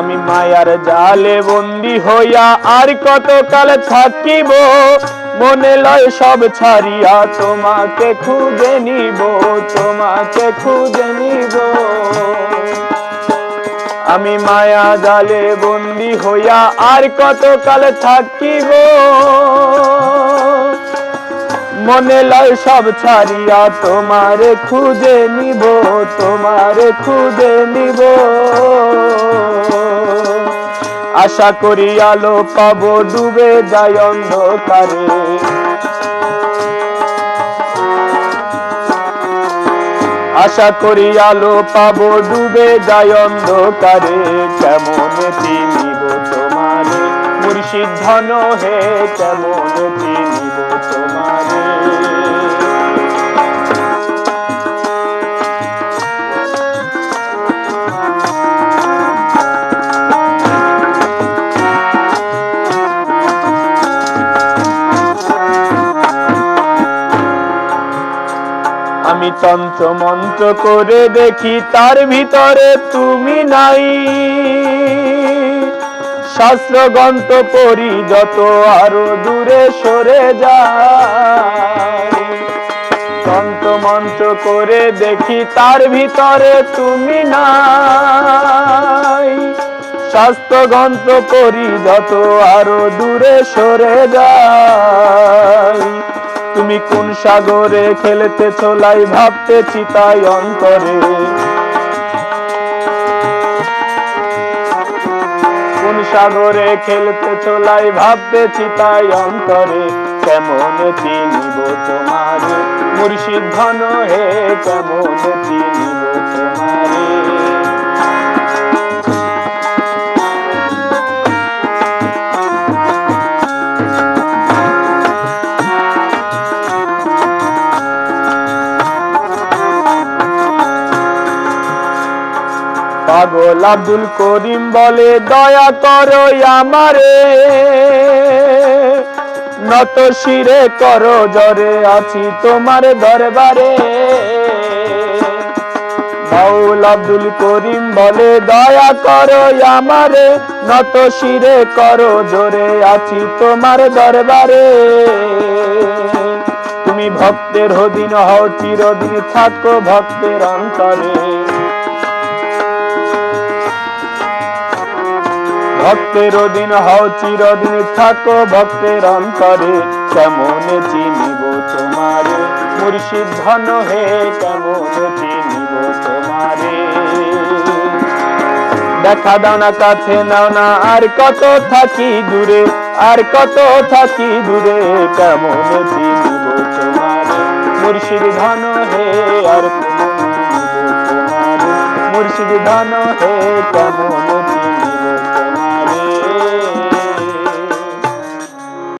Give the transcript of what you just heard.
আমি মায়ার জালে বন্দি হইয়া আর কত কাল থাকিব? মনে লয় সব ছাড়িয়া তোমাকে খুঁজে নিব, তোমাকে খুঁজে নিব। আমি মায়া জালে বন্দি হইয়া আর কত কাল থাকিব? মনে লয় সব ছাড়িয়া তোমারে খুঁজে নিব, তোমারে খুঁজে নিব। আশা করি আলো পাব ডুবে যায় অন্ধকারে। আশা করি আলো পাব ডুবে যায় অন্ধকারে। কেমন তিনি তোমারে? মুর্শিদ ধন হে, কেমন চিনিব আমি তন্ত্র করে দেখি, তার ভিতরে তুমি নাই। শাস্ত্র গ্রন্থ পড়ি, যত আরও দূরে সরে যায়। তন্ত্র করে দেখি, তার ভিতরে তুমি নাই। শাস্ত্র গ্রন্থ পড়ি, যত আরও দূরে সরে যায়। তুমি কোন সাগরে খেলতে চলাই ভাবতে চিতাই অন্তরে। কোন সাগরে খেলতে চলাই ভাবতে চিতাই অন্তরে। কেমন চিনিব তোমারে? মুর্শিদ ধন হে, কেমন চিনিব তোমারে? পাগল আব্দুল করিম বলে, দয়া করো আমারে। নত শিরে করো জরে আছি তোমার দরবারে। বাউল আব্দুল করিম বলে, দয়া করো আমারে। নত শিরে করো জোরে আছি তোমার দরবারে। তুমি ভক্তের হদিন হও, চিরদিন থাকো ভক্তের অন্তরে। ভক্তের দিন হও চিরদিন, থাকো ভক্তের অন্তরে। কেমন চিনিব তোমারে? মুর্শিদ ধন হে, কেমন চিনিব তোমারে? দেখা দাও না, কাছে নাও না, আর কত থাকি দূরে, আর কত থাকি দূরে, কেমন চিনিব তোমারে? মুর্শিদ ধন হে, আর মুর্শিদ ধন হে, কেমন